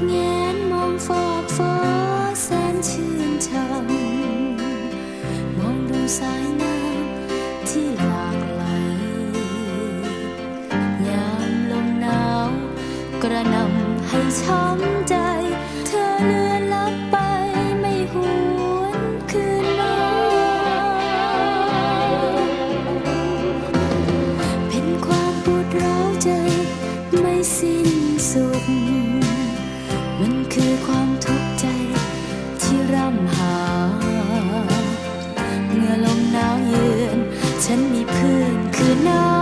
念。 คือความทุกข์ใจที่ร่ำหา เมื่อลมหนาวเยือน ฉันมีเพื่อนคือน้า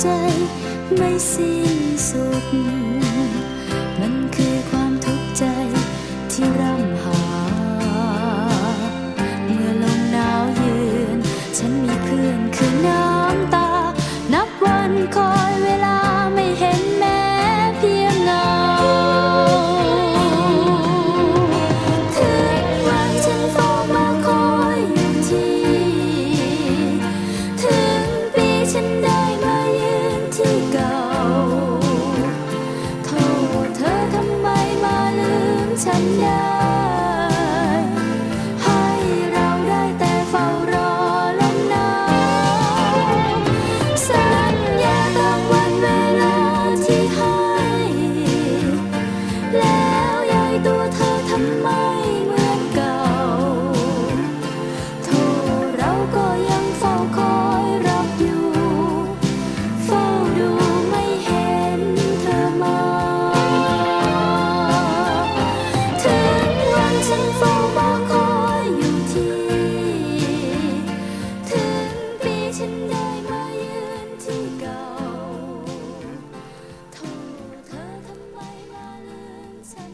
ใจไม่สิ้นสุด ฉันยัง ฉันได้มายืนที่เก่าโทษเธอทำไมมาลืมฉัน